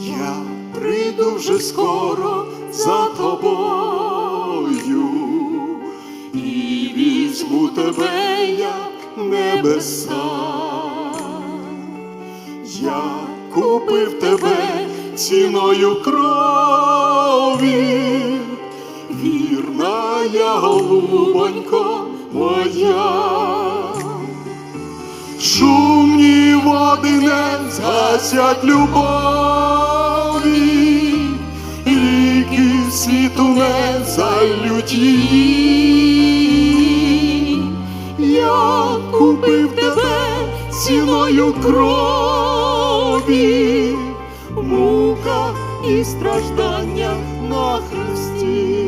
Я прийду вже скоро за тобою і візьму тебе, як небеса. Я купив тебе ціною крові, вірна я голубонько моя. Шумні води не згасять любові, світу не залють її. Я купив тебе ціною крові, мука і страждання на хресті.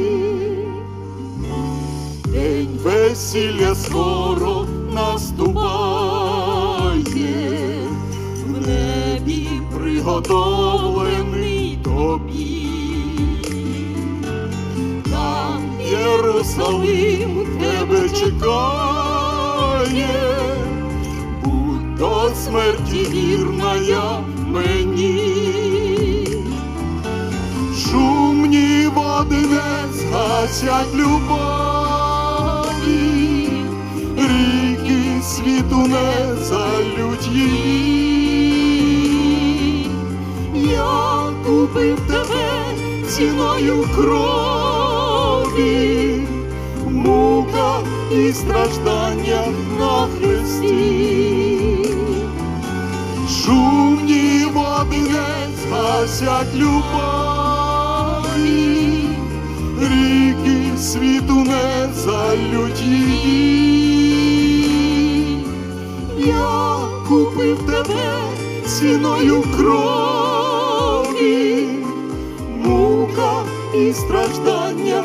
День весілля скоро наступає, в небі приготовлений тобі. Єрусалим тебе чекає, будь до смерті вірна я мені. Шумні води не згасять любові, ріки світу не залють її. Я купив тебе ціною крові, мука і страждання на хресті. Шумні води не згасять любові, ріки світу не залють її. Я купив тебе ціною крові, мука і страждання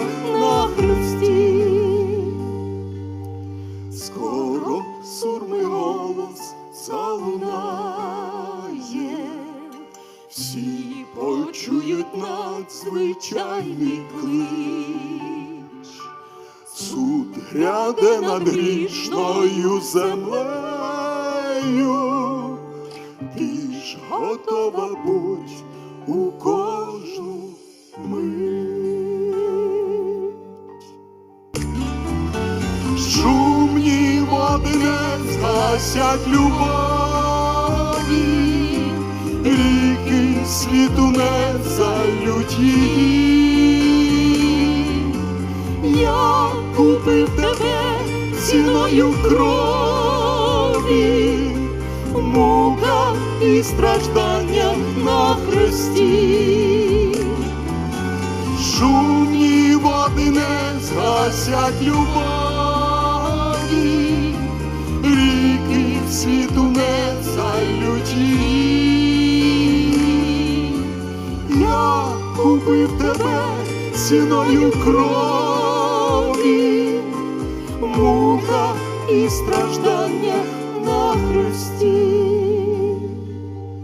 всі почують надзвичайний клич. Суд гряде над грішною землею, ти ж готова будь у кожну мить. Шумні води не згасять любові, ріки світу не залють її. Я купив тебе ціною крові, мука і страждання на хресті. Шумні води не згасять любові, Купив тебе ціною крові, мука і страждання на хресті.